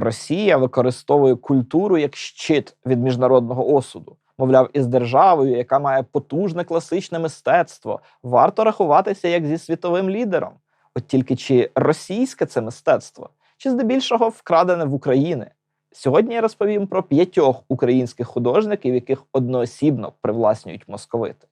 Росія використовує культуру як щит від міжнародного осуду. Мовляв, із державою, яка має потужне класичне мистецтво, варто рахуватися як зі світовим лідером. От тільки чи російське це мистецтво, чи здебільшого вкрадене в Україні? Сьогодні я розповім про п'ятьох українських художників, яких одноосібно привласнюють московити.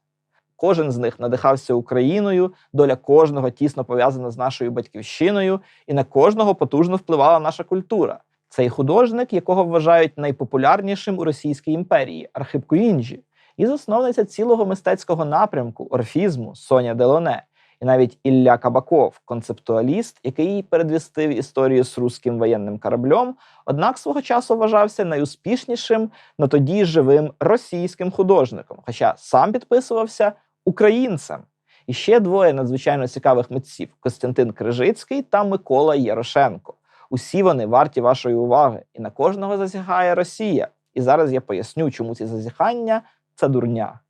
Кожен з них надихався Україною, доля кожного тісно пов'язана з нашою батьківщиною, і на кожного потужно впливала наша культура. Цей художник, якого вважають найпопулярнішим у Російській імперії Архип Куінджі, і засновниця цілого мистецького напрямку орфізму Соня Делоне, і навіть Ілля Кабаков, концептуаліст, який передвістив історію з руським воєнним кораблем, однак свого часу вважався найуспішнішим на тоді живим російським художником, хоча сам підписувався українцем. І ще двоє надзвичайно цікавих митців: Костянтин Крижицький та Микола Ярошенко. Усі вони варті вашої уваги, і на кожного зазіхає Росія. І зараз я поясню, чому ці зазіхання це дурня.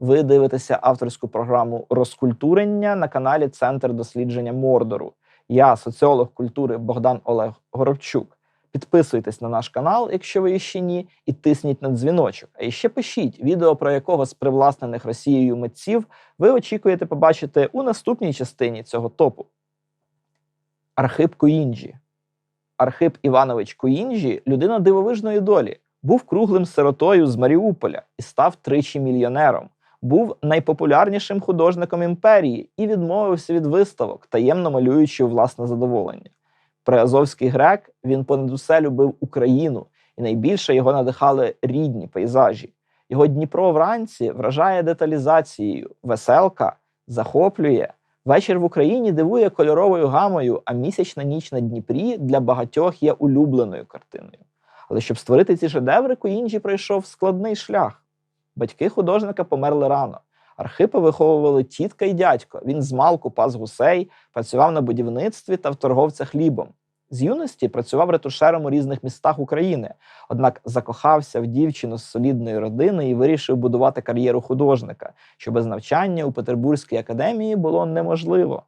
Ви дивитеся авторську програму розкультурення на каналі Центр дослідження Мордору. Я, соціолог культури Богдан Олег Горобчук. Підписуйтесь на наш канал, якщо ви ще ні, і тисніть на дзвіночок. А ще пишіть відео, про якого з привласнених Росією митців ви очікуєте побачити у наступній частині цього топу. Архип Куінджі. Архип Іванович Куінджі людина дивовижної долі. Був круглим сиротою з Маріуполя і став тричі мільйонером. Був найпопулярнішим художником імперії і відмовився від виставок, таємно малюючи власне задоволення. Приазовський грек він понад усе любив Україну, і найбільше його надихали рідні пейзажі. Його Дніпро вранці вражає деталізацією, веселка захоплює. Вечір в Україні дивує кольоровою гамою, а місячна ніч на Дніпрі для багатьох є улюбленою картиною. Але щоб створити ці шедеври, Куінджі пройшов складний шлях. Батьки художника померли рано. Архипа виховували тітка і дядько. Він змалку пас гусей, працював на будівництві та в торговця хлібом. З юності працював ретушером у різних містах України, однак закохався в дівчину з солідної родини і вирішив будувати кар'єру художника, що без навчання у Петербурзькій академії було неможливо.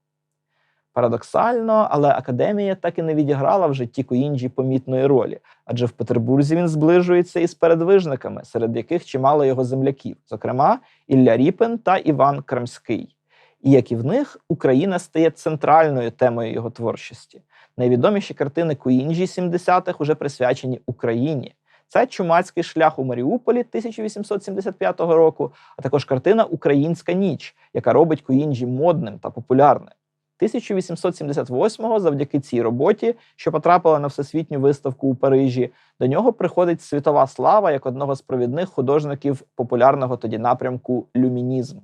Парадоксально, але академія так і не відіграла в житті Куінджі помітної ролі, адже в Петербурзі він зближується із передвижниками, серед яких чимало його земляків, зокрема Ілля Ріпин та Іван Крамський. І як і в них, Україна стає центральною темою його творчості. Найвідоміші картини Куінджі 70-х уже присвячені Україні. Це чумацький шлях у Маріуполі 1875 року, а також картина Українська ніч, яка робить Куінджі модним та популярним. 1878-го, завдяки цій роботі, що потрапила на всесвітню виставку у Парижі, до нього приходить світова слава як одного з провідних художників популярного тоді напрямку люмінізм.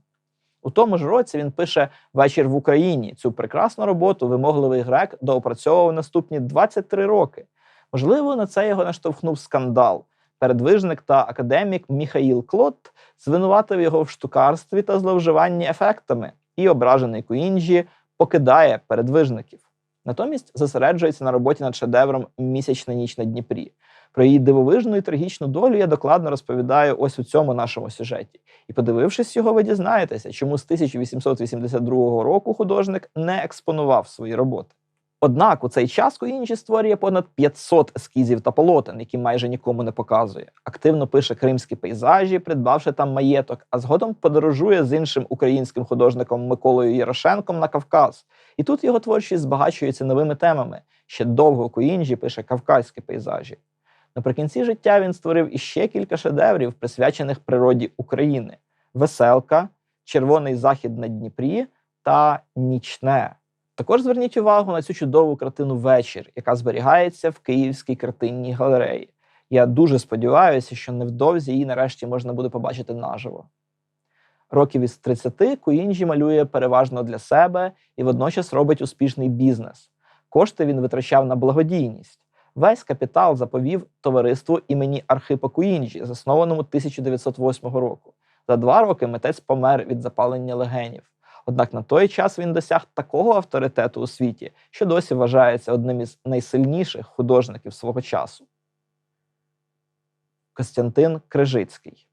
У тому ж році він пише Вечір в Україні. Цю прекрасну роботу вимогливий грек доопрацьовував наступні 23 роки. Можливо, на це його наштовхнув скандал. Передвижник та академік Міхаїл Клот звинуватив його в штукарстві та зловживанні ефектами, і ображений Куінджі покидає передвижників. Натомість зосереджується на роботі над шедевром Місячна ніч на Дніпрі. Про її дивовижну і трагічну долю я докладно розповідаю ось у цьому нашому сюжеті. І, подивившись його, ви дізнаєтеся, чому з 1882 року художник не експонував свої роботи. Однак у цей час Куінджі створює понад 500 ескізів та полотен, які майже нікому не показує. Активно пише кримські пейзажі, придбавши там маєток, а згодом подорожує з іншим українським художником Миколою Ярошенком на Кавказ. І тут його творчість збагачується новими темами. Ще довго Куінджі пише кавказькі пейзажі. Наприкінці життя він створив іще кілька шедеврів, присвячених природі України: Веселка, Червоний захід на Дніпрі та Нічне. Також зверніть увагу на цю чудову картину Вечір, яка зберігається в Київській картинній галереї. Я дуже сподіваюся, що невдовзі її нарешті можна буде побачити наживо. Років із 30 Куінджі малює переважно для себе і водночас робить успішний бізнес. Кошти він витрачав на благодійність. Весь капітал заповів товариству імені Архипа Куінджі, заснованому 1908 року. За два роки митець помер від запалення легенів. Однак на той час він досяг такого авторитету у світі, що досі вважається одним із найсильніших художників свого часу. Костянтин Крижицький.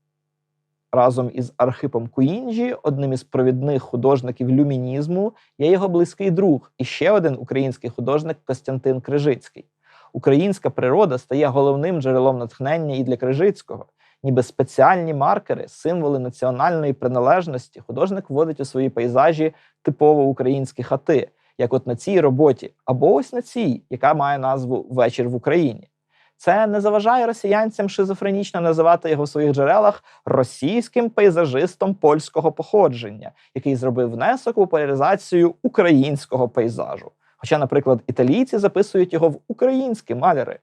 Разом із Архипом Куінджі, одним із провідних художників люмінізму, є його близький друг і ще один український художник Костянтин Крижицький. Українська природа стає головним джерелом натхнення і для Крижицького. Ніби спеціальні маркери, символи національної приналежності, художник вводить у свої пейзажі типово українські хати, як от на цій роботі, або ось на цій, яка має назву Вечір в Україні. Це не заважає росіянцям шизофренічно називати його в своїх джерелах російським пейзажистом польського походження, який зробив внесок у популяризацію українського пейзажу. Хоча, наприклад, італійці записують його в українські маляри.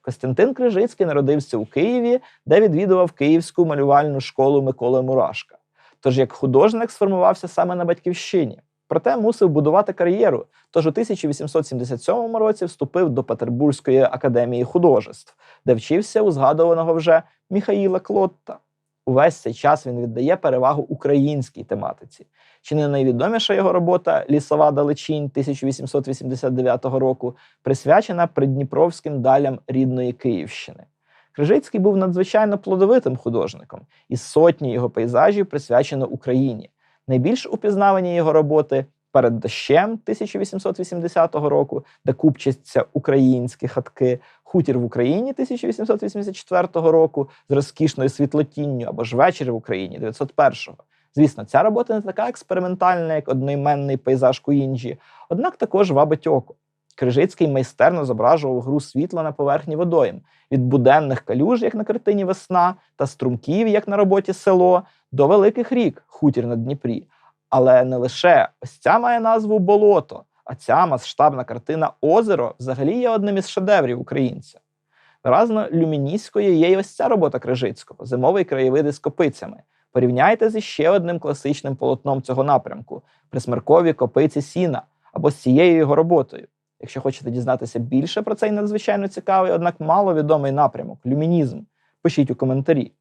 Костянтин Крижицький народився у Києві, де відвідував Київську малювальну школу Миколи Мурашка. Тож як художник сформувався саме на батьківщині. Проте мусив будувати кар'єру. Тож у 1877 році вступив до Петербурзької академії художеств, де вчився у згадуваного вже Міхаїла Клотта. Увесь цей час він віддає перевагу українській тематиці. Чи не найвідоміша його робота Лісова далечінь 1889 року присвячена придніпровським далям рідної Київщини. Крижицький був надзвичайно плодовитим художником, і сотні його пейзажів присвячено Україні. Найбільш упізнавані його роботи перед дощем 1880 року, де купчаться українські хатки, хутір в Україні 1884 року з розкішною світлотінню або ж вечір в Україні 901-го. Звісно, ця робота не така експериментальна, як одноіменний пейзаж Куінджі, однак також вабить око. Крижицький майстерно зображував гру світла на поверхні водойм від буденних калюж, як на картині Весна, та струмків, як на роботі село, до великих рік, хутір на Дніпрі. Але не лише ось ця має назву Болото, а ця масштабна картина Озеро взагалі є одним із шедеврів українця. Виразно люміністською є й ось ця робота Крижицького зимовий краєвиди з копицями. Порівняйте з іще одним класичним полотном цього напрямку присмеркові копиці сіна або з цією його роботою. Якщо хочете дізнатися більше про цей надзвичайно цікавий, однак маловідомий напрямок люмінізм, пишіть у коментарі.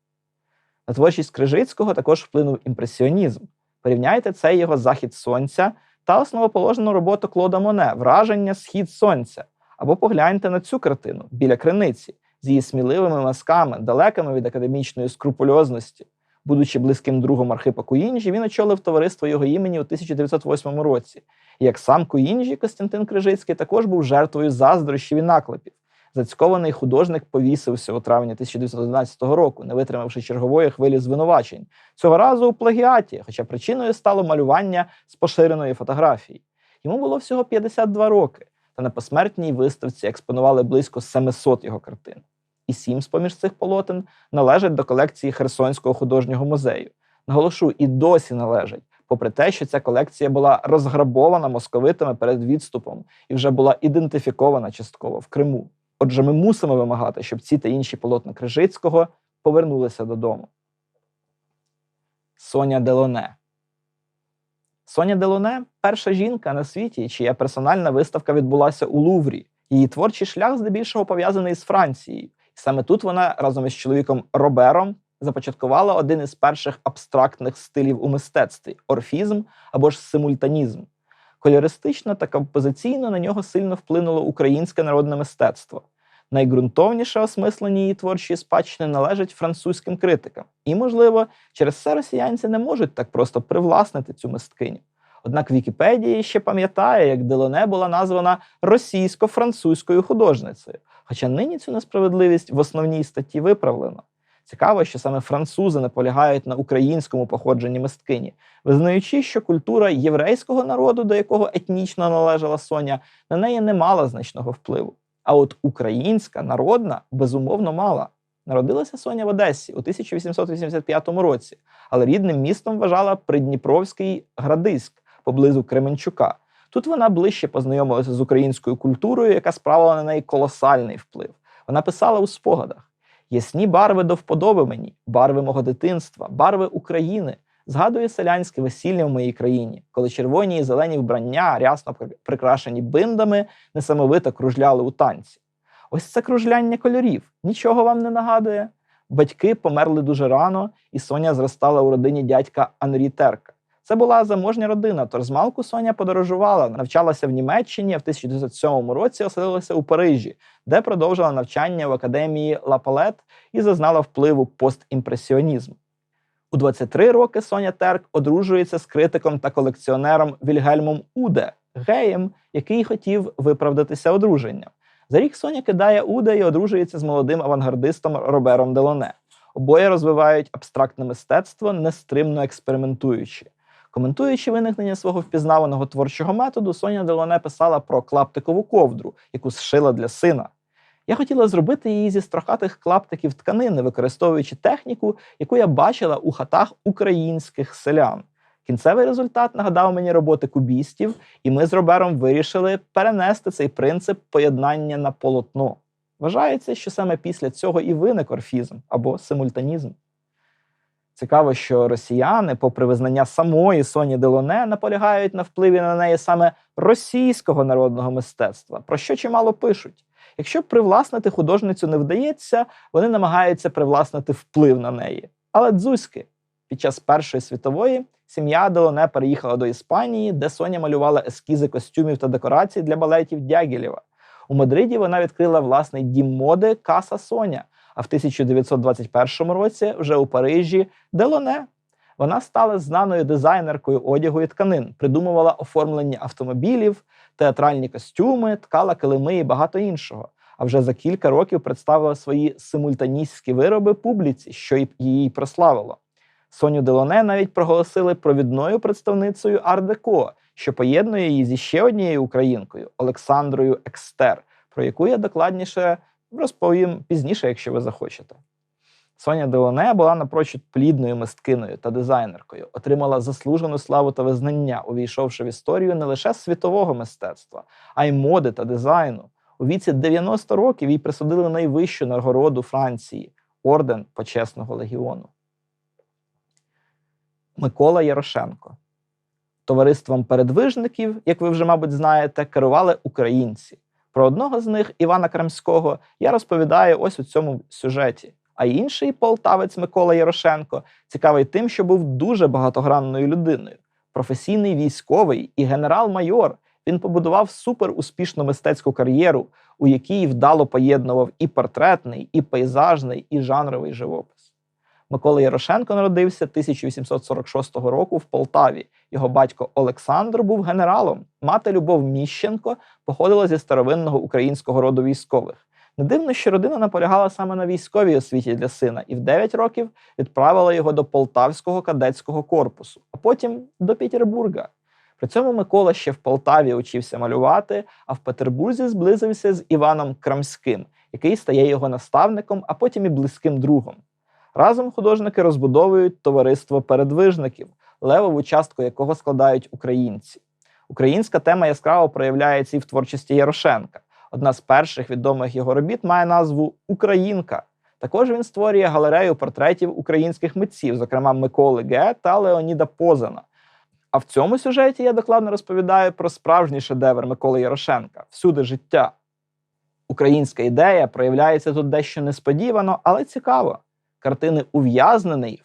На творчість Крижицького також вплинув імпресіонізм. Порівняйте цей його захід сонця та основоположену роботу Клода Моне Враження Схід сонця. Або погляньте на цю картину біля криниці з її сміливими мазками, далекими від академічної скрупульозності. Будучи близьким другом Архипа Куїнджі, він очолив товариство його імені у 1908 році. Як сам Куїнджі, Костянтин Крижицький також був жертвою заздрощів і наклепів. Зацькований художник повісився у травні 1911 року, не витримавши чергової хвилі звинувачень. Цього разу у плагіаті, хоча причиною стало малювання з поширеної фотографії. Йому було всього 52 роки, та на посмертній виставці експонували близько 700 його картин. І сім з поміж цих полотен належать до колекції Херсонського художнього музею. Наголошу, і досі належать, попри те, що ця колекція була розграбована московитами перед відступом і вже була ідентифікована частково в Криму. Отже, ми мусимо вимагати, щоб ці та інші полотна Крижицького повернулися додому. Соня Делоне. Соня Делоне перша жінка на світі, чия персональна виставка відбулася у Луврі. Її творчий шлях здебільшого пов'язаний з Францією. І саме тут вона разом із чоловіком Робером започаткувала один із перших абстрактних стилів у мистецтві орфізм або ж симультанізм. Кольористично та композиційно на нього сильно вплинуло українське народне мистецтво. Найґрунтовніше осмислення її творчої спадщини належить французьким критикам, і, можливо, через це росіянці не можуть так просто привласнити цю мисткиню. Однак Вікіпедія ще пам'ятає, як Делоне була названа російсько-французькою художницею, хоча нині цю несправедливість в основній статті виправлено. Цікаво, що саме французи наполягають на українському походженні мисткині, визнаючи, що культура єврейського народу, до якого етнічно належала Соня, на неї не мала значного впливу. А от українська народна безумовно мала. Народилася Соня в Одесі у 1885 році, але рідним містом вважала Придніпровський Градиськ поблизу Кременчука. Тут вона ближче познайомилася з українською культурою, яка справила на неї колосальний вплив. Вона писала у спогадах: ясні барви до вподоби мені, барви мого дитинства, барви України. Згадує селянське весілля в моїй країні, коли червоні і зелені вбрання, рясно прикрашені биндами, несамовито кружляли у танці. Ось це кружляння кольорів. Нічого вам не нагадує. Батьки померли дуже рано, і Соня зростала у родині дядька Анрі Терка. Це була заможня родина, тож змалку Соня подорожувала, навчалася в Німеччині, а в 1907 році оселилася у Парижі, де продовжила навчання в академії Ла Палет і зазнала впливу постімпресіонізму. У 23 роки Соня Терк одружується з критиком та колекціонером Вільгельмом Уде, геєм, який хотів виправдатися одруженням. За рік Соня кидає Уда і одружується з молодим авангардистом Робером Делоне. Обоє розвивають абстрактне мистецтво, нестримно експериментуючи. Коментуючи виникнення свого впізнаваного творчого методу, Соня Делоне писала про клаптикову ковдру, яку зшила для сина. Я хотіла зробити її зі страхатих клаптиків тканини, використовуючи техніку, яку я бачила у хатах українських селян. Кінцевий результат нагадав мені роботи кубістів, і ми з Робером вирішили перенести цей принцип поєднання на полотно. Вважається, що саме після цього і виник орфізм або симультанізм. Цікаво, що росіяни, попри визнання самої Соні Делоне, наполягають на впливі на неї саме російського народного мистецтва, про що чимало пишуть. Якщо привласнити художницю не вдається, вони намагаються привласнити вплив на неї. Але дзузьки під час Першої світової сім'я Делоне переїхала до Іспанії, де Соня малювала ескізи костюмів та декорацій для балетів Дягілєва. У Мадриді вона відкрила власний дім моди Каса Соня. А в 1921 році вже у Парижі Делоне. Вона стала знаною дизайнеркою одягу і тканин, придумувала оформлення автомобілів, театральні костюми, ткала килими і багато іншого. А вже за кілька років представила свої симультаністські вироби публіці, що її прославило. Соню Делоне навіть проголосили провідною представницею Ар-Деко, що поєднує її зі ще однією українкою Олександрою Екстер, про яку я докладніше розповім пізніше, якщо ви захочете. Соня Делоне була напрочуд плідною мисткиною та дизайнеркою, отримала заслужену славу та визнання, увійшовши в історію не лише світового мистецтва, а й моди та дизайну. У віці 90 років їй присудили найвищу нагороду Франції орден почесного легіону. Микола Ярошенко. Товариством передвижників, як ви вже, мабуть, знаєте, керували українці. Про одного з них, Івана Крамського, я розповідаю ось у цьому сюжеті. А інший полтавець Микола Ярошенко цікавий тим, що був дуже багатогранною людиною. Професійний військовий і генерал-майор. Він побудував суперуспішну мистецьку кар'єру, у якій вдало поєднував і портретний, і пейзажний, і жанровий живопис. Микола Ярошенко народився 1846 року в Полтаві. Його батько Олександр був генералом. Мати Любов Міщенко походила зі старовинного українського роду військових. Не дивно, що родина наполягала саме на військовій освіті для сина і в 9 років відправила його до Полтавського кадетського корпусу, а потім до Петербурга. При цьому Микола ще в Полтаві учився малювати, а в Петербурзі зблизився з Іваном Крамським, який стає його наставником, а потім і близьким другом. Разом художники розбудовують товариство передвижників, левову частку якого складають українці. Українська тема яскраво проявляється і в творчості Ярошенка. Одна з перших відомих його робіт має назву Українка. Також він створює галерею портретів українських митців, зокрема Миколи Ге та Леоніда Позана. А в цьому сюжеті я докладно розповідаю про справжній шедевр Миколи Ярошенка всюди життя. Українська ідея проявляється тут дещо несподівано, але цікаво. Картини ув'язнений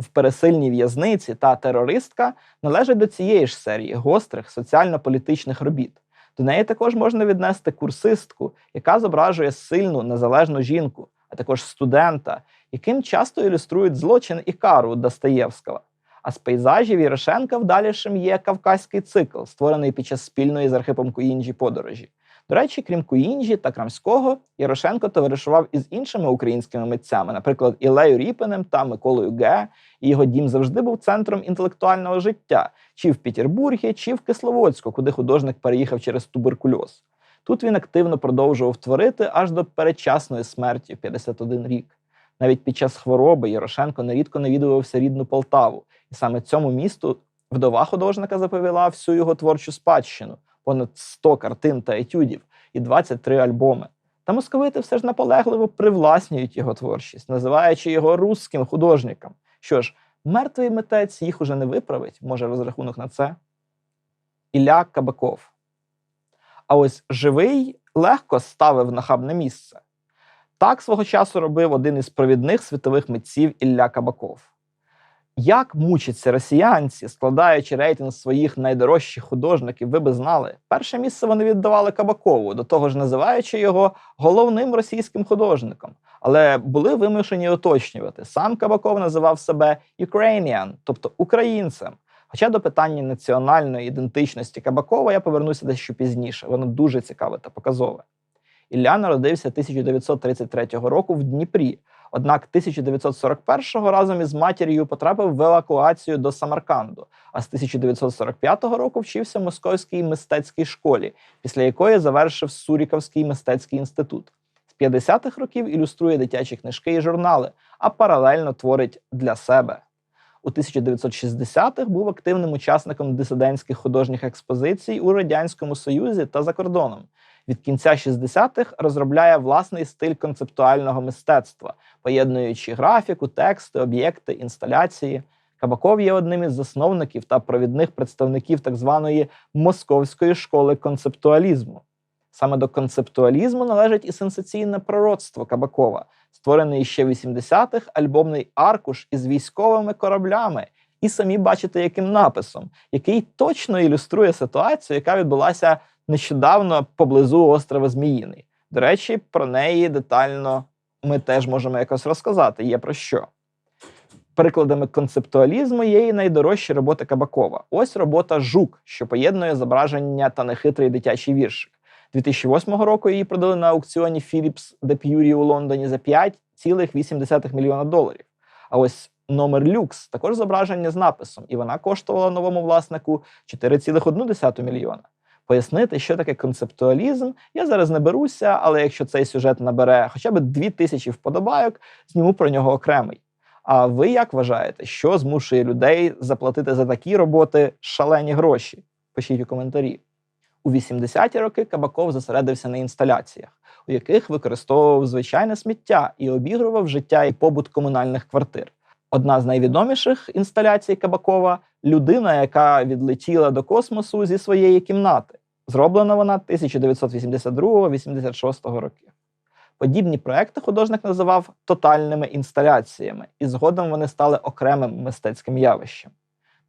в пересильній в'язниці та терористка належать до цієї ж серії гострих соціально-політичних робіт. До неї також можна віднести курсистку, яка зображує сильну незалежну жінку, а також студента, яким часто ілюструють злочин і кару Достаєвського. А з пейзажів Ярошенка вдалішим є кавказький цикл, створений під час спільної з Архипом Куінджі подорожі. До речі, крім Куінджі та Крамського, Ярошенко товаришував із іншими українськими митцями, наприклад, Ілею Ріпинем та Миколою Ге. І його дім завжди був центром інтелектуального життя, чи в Петербургі, чи в Кисловодську, куди художник переїхав через туберкульоз. Тут він активно продовжував творити аж до передчасної смерті в 51 рік. Навіть під час хвороби Ярошенко нерідко навідувався рідну Полтаву, і саме цьому місту вдова художника заповіла всю його творчу спадщину, понад 100 картин та етюдів і 23 альбоми. Та московити все ж наполегливо привласнюють його творчість, називаючи його русським художником. Що ж, мертвий митець їх уже не виправить, може розрахунок на це. Ілля Кабаков. А ось живий легко ставив нахабне місце. Так свого часу робив один із провідних світових митців Ілля Кабаков. Як мучаться росіянці, складаючи рейтинг своїх найдорожчих художників, ви би знали, перше місце вони віддавали Кабакову, до того ж називаючи його головним російським художником. Але були вимушені уточнювати. Сам Кабаков називав себе Ukrainian, тобто українцем. Хоча до питання національної ідентичності Кабакова я повернуся дещо пізніше, воно дуже цікаве та показове. Ілля народився 1933 року в Дніпрі. Однак 1941-го разом із матір'ю потрапив в евакуацію до Самарканду, а з 1945 року вчився в Московській мистецькій школі, після якої завершив Суріковський мистецький інститут. З 50-х років ілюструє дитячі книжки і журнали, а паралельно творить для себе. У 1960-х був активним учасником дисидентських художніх експозицій у Радянському Союзі та за кордоном. Від кінця 60-х розробляє власний стиль концептуального мистецтва, поєднуючи графіку, тексти, об'єкти, інсталяції. Кабаков є одним із засновників та провідних представників так званої московської школи концептуалізму. Саме до концептуалізму належить і сенсаційне пророцтво Кабакова, створений ще в 80-х альбомний аркуш із військовими кораблями, і самі бачите, яким написом, який точно ілюструє ситуацію, яка відбулася нещодавно поблизу острова Зміїний. До речі, про неї детально ми теж можемо якось розказати. Є про що. Прикладами концептуалізму є і найдорожчі роботи Кабакова. Ось робота Жук, що поєднує зображення та нехитрий дитячий віршик. 2008 року її продали на аукціоні Philips de Puri у Лондоні за 5,8 мільйона доларів. А ось номер люкс також зображення з написом, і вона коштувала новому власнику 4,1 мільйона. Пояснити, що таке концептуалізм, я зараз не беруся, але якщо цей сюжет набере хоча б 2000 вподобайок, зніму про нього окремий. А ви як вважаєте, що змушує людей заплатити за такі роботи шалені гроші? Пишіть у коментарі. У 80-ті роки Кабаков зосередився на інсталяціях, у яких використовував звичайне сміття і обігрував життя і побут комунальних квартир. Одна з найвідоміших інсталяцій Кабакова людина, яка відлетіла до космосу зі своєї кімнати. Зроблена вона 1982-86 років. Подібні проекти художник називав тотальними інсталяціями, і згодом вони стали окремим мистецьким явищем.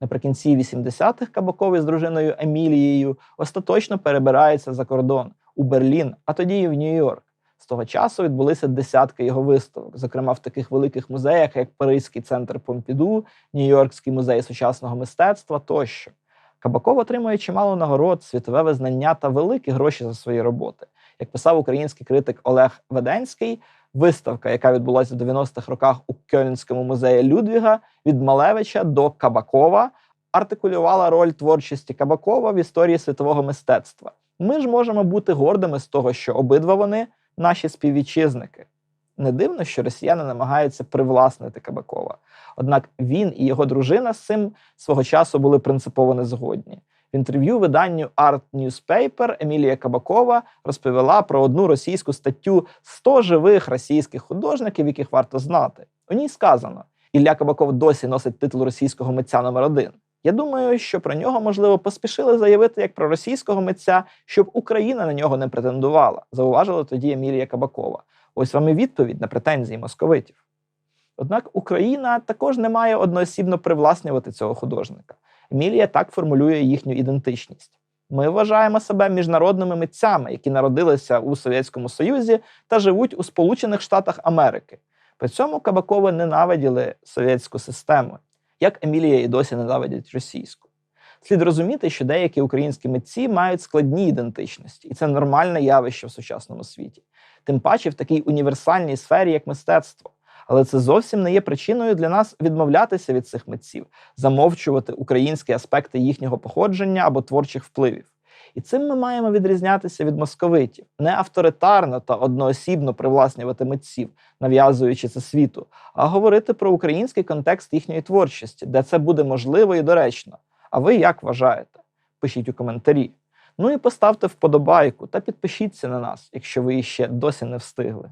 Наприкінці 80-х Кабаков із дружиною Емілією остаточно перебирається за кордон у Берлін, а тоді і в Нью-Йорк. З того часу відбулися десятки його виставок, зокрема в таких великих музеях, як Паризький центр Помпіду, Нью-Йоркський музей сучасного мистецтва тощо. Кабаков отримує чимало нагород, світове визнання та великі гроші за свої роботи. Як писав український критик Олег Веденський, виставка, яка відбулася в 90-х роках у Кьольнському музеї Людвіга від Малевича до Кабакова, артикулювала роль творчості Кабакова в історії світового мистецтва. Ми ж можемо бути гордими з того, що обидва вони наші співвітчизники. Не дивно, що росіяни намагаються привласнити Кабакова. Однак він і його дружина з цим свого часу були принципово незгодні. В інтерв'ю виданню Art Newspaper Емілія Кабакова розповіла про одну російську статтю «100 живих російських художників, яких варто знати. У ній сказано: Ілля Кабаков досі носить титул російського митця номер один. Я думаю, що про нього можливо поспішили заявити як про російського митця, щоб Україна на нього не претендувала. Зауважила тоді Емілія Кабакова. Ось вам і відповідь на претензії московитів. Однак Україна також не має одноосібно привласнювати цього художника. Емілія так формулює їхню ідентичність. Ми вважаємо себе міжнародними митцями, які народилися у Совєтському Союзі та живуть у Сполучених Штатах Америки. При цьому Кабакови ненавиділи совєтську систему, як Емілія і досі ненавидять російську. Слід розуміти, що деякі українські митці мають складні ідентичності, і це нормальне явище в сучасному світі, тим паче в такій універсальній сфері, як мистецтво. Але це зовсім не є причиною для нас відмовлятися від цих митців, замовчувати українські аспекти їхнього походження або творчих впливів. І цим ми маємо відрізнятися від московитів, не авторитарно та одноосібно привласнювати митців, нав'язуючи це світу, а говорити про український контекст їхньої творчості, де це буде можливо і доречно. А ви як вважаєте? Пишіть у коментарі. Ну і поставте вподобайку та підпишіться на нас, якщо ви іще досі не встигли.